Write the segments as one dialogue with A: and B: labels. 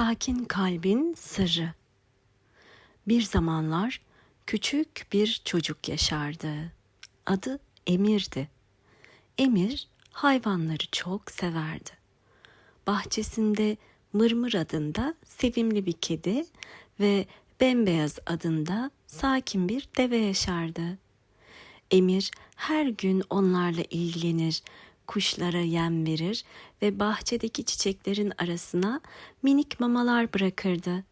A: Sakin kalbin sırrı. Bir zamanlar küçük bir çocuk yaşardı. Adı Emir'di. Emir hayvanları çok severdi. Bahçesinde Mırmır adında sevimli bir kedi ve Bembeyaz adında sakin bir deve yaşardı. Emir her gün onlarla ilgilenir, kuşlara yem verir ve bahçedeki çiçeklerin arasına minik mamalar bırakırdı.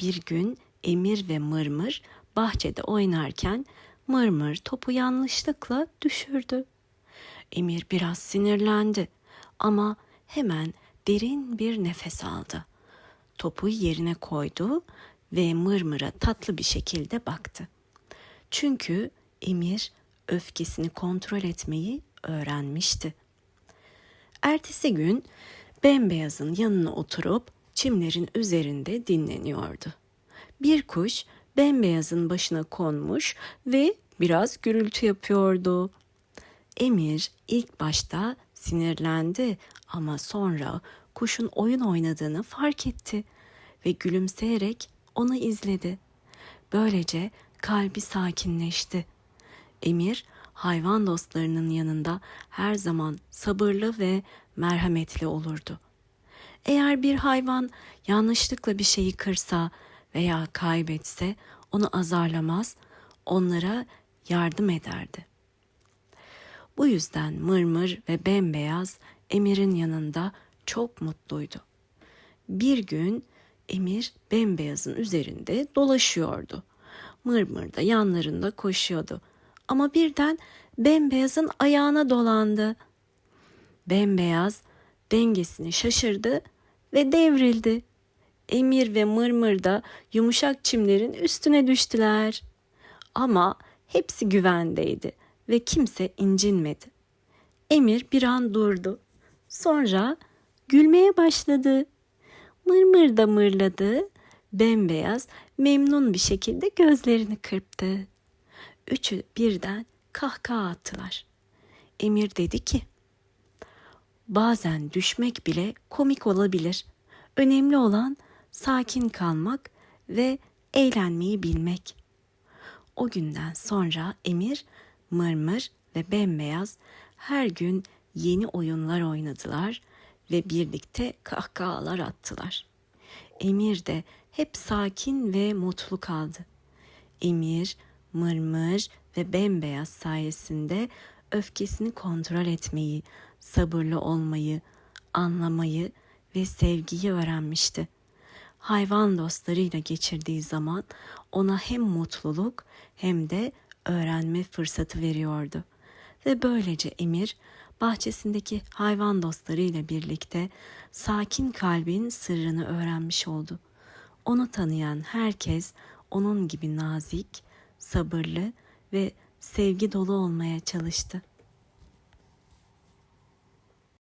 A: Bir gün Emir ve Mırmır bahçede oynarken Mırmır topu yanlışlıkla düşürdü. Emir biraz sinirlendi ama hemen derin bir nefes aldı. Topu yerine koydu ve Mırmır'a tatlı bir şekilde baktı. Çünkü Emir öfkesini kontrol etmeyi öğrenmişti. Ertesi gün Bembeyaz'ın yanına oturup çimlerin üzerinde dinleniyordu. Bir kuş Bembeyaz'ın başına konmuş ve biraz gürültü yapıyordu. Emir ilk başta sinirlendi ama sonra kuşun oyun oynadığını fark etti ve gülümseyerek onu izledi. Böylece kalbi sakinleşti. Emir hayvan dostlarının yanında her zaman sabırlı ve merhametli olurdu. Eğer bir hayvan yanlışlıkla bir şeyi kırsa veya kaybetse onu azarlamaz, onlara yardım ederdi. Bu yüzden Mırmır ve Bembeyaz Emir'in yanında çok mutluydu. Bir gün Emir Bembeyaz'ın üzerinde dolaşıyordu. Mırmır da yanlarında koşuyordu. Ama birden Bembeyaz'ın ayağına dolandı. Bembeyaz dengesini şaşırdı ve devrildi. Emir ve Mırmır da yumuşak çimlerin üstüne düştüler. Ama hepsi güvendeydi ve kimse incinmedi. Emir bir an durdu. Sonra gülmeye başladı. Mırmır da mırladı. Bembeyaz memnun bir şekilde gözlerini kırptı. Üçü birden kahkaha attılar. Emir dedi ki, Bazen düşmek bile komik olabilir. Önemli olan sakin kalmak ve eğlenmeyi bilmek. O günden sonra Emir, Mırmır ve Bembeyaz her gün yeni oyunlar oynadılar ve birlikte kahkahalar attılar. Emir de hep sakin ve mutlu kaldı. Emir, Mırmır ve Bembeyaz sayesinde öfkesini kontrol etmeyi, sabırlı olmayı, anlamayı ve sevgiyi öğrenmişti. Hayvan dostlarıyla geçirdiği zaman ona hem mutluluk hem de öğrenme fırsatı veriyordu. Ve böylece Emir bahçesindeki hayvan dostlarıyla birlikte sakin kalbin sırrını öğrenmiş oldu. Onu tanıyan herkes onun gibi nazik, sabırlı ve sevgi dolu olmaya çalıştı.